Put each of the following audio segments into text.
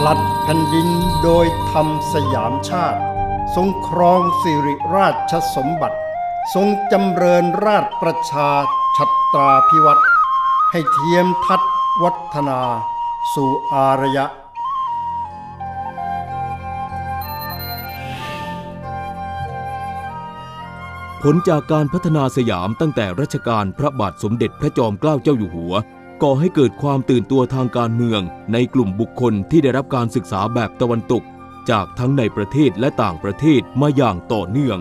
ผ่นดินโดยธรรมสยามชาติ ทรงครองสิริราชสมบัติ ทรงจำเริญราชประชาชัตราพิวัตรให้เทียมทัดวัฒนา สู่อารยะผลจากการพัฒนาสยามตั้งแต่รัชกาลพระบาทสมเด็จพระจอมเกล้าเจ้าอยู่หัว ก่อให้เกิดความตื่นตัวทางการเมืองในกลุ่มบุคคลที่ได้รับการศึกษาแบบตะวันตก จากทั้งในประเทศและต่างประเทศมาอย่างต่อเนื่อง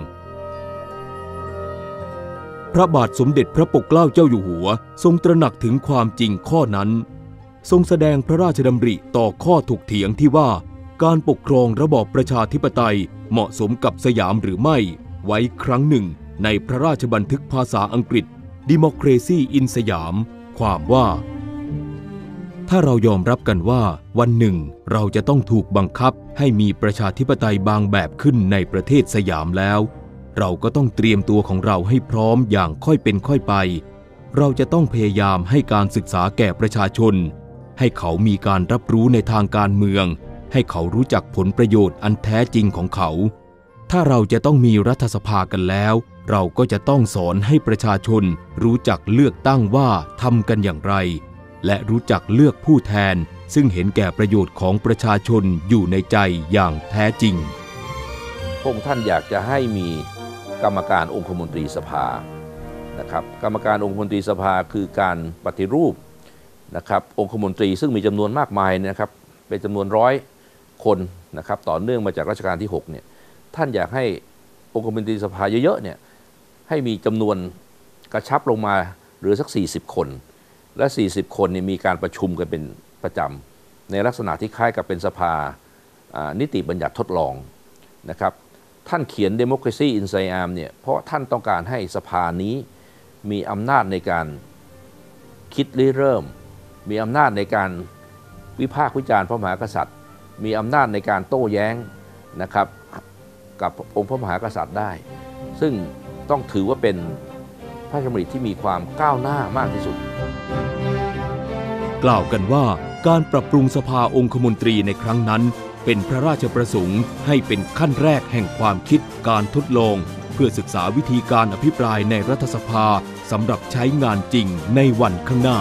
พระบาทสมเด็จพระปกเกล้าเจ้าอยู่หัว ทรงตระหนักถึงความจริงข้อนั้น ทรงแสดงพระราชดำริต่อข้อถกเถียงที่ว่าการปกครองระบอบประชาธิปไตยเหมาะสมกับสยามหรือไม่ ไว้ครั้งหนึ่งในพระราชบันทึกภาษาอังกฤษ Democracy in สยาม ความว่า ถ้าเรายอมรับกันว่า วันหนึ่งเราจะต้องถูกบังคับให้มีประชาธิปไตยบางแบบขึ้นในประเทศสยามแล้ว เราก็ต้องเตรียมตัวของเราให้พร้อมอย่างค่อยเป็นค่อยไป เราจะต้องพยายามให้การศึกษาแก่ประชาชน ให้เขามีการรับรู้ในทางการเมือง ให้เขารู้จักผลประโยชน์อันแท้จริงของเขา ถ้าเราจะต้องมีรัฐสภากันแล้ว เราก็จะต้องสอนให้ประชาชนรู้จักเลือกตั้งว่าทำกันอย่างไร และรู้จักเลือกผู้แทน ซึ่งเห็นแก่ประโยชน์ของประชาชนอยู่ในใจอย่างแท้จริงพระองค์ท่านอยากจะให้มีกรรมการองคมนตรีสภานะครับ กรรมการองคมนตรีสภาคือการปฏิรูปนะครับ องคมนตรีซึ่งมีจำนวนมากมายนะครับ เป็นจำนวนร้อยคนนะครับ ต่อเนื่องมาจากรัชกาลที่6เนี่ยท่านอยากให้องคมนตรีสภาเยอะๆเนี่ย ให้มีจำนวนกระชับลงมาเหลือสัก 40 คน และ 40 คนเนี่ยมีการประชุมกันเป็นประจำในลักษณะที่คล้ายกับเป็นสภานิติบัญญัติทดลองนะครับท่านเขียน Democracy in Siam เนี่ยเพราะท่านต้องการให้สภานี้มีอำนาจในการคิดริเริ่ม มีอำนาจในการวิพากษ์วิจารณ์พระมหากษัตริย์ มีอำนาจในการโต้แย้งนะครับกับองค์พระมหากษัตริย์ได้ ซึ่ง ต้องถือว่าเป็นพระราชดำริที่มีความก้าวหน้ามากที่สุด กล่าวกันว่าการปรับปรุงสภาองคมนตรีในครั้งนั้น เป็นพระราชประสงค์ให้เป็นขั้นแรกแห่งความคิดการทดลอง เพื่อศึกษาวิธีการอภิปรายในรัฐสภาสำหรับใช้งานจริงในวันข้างหน้า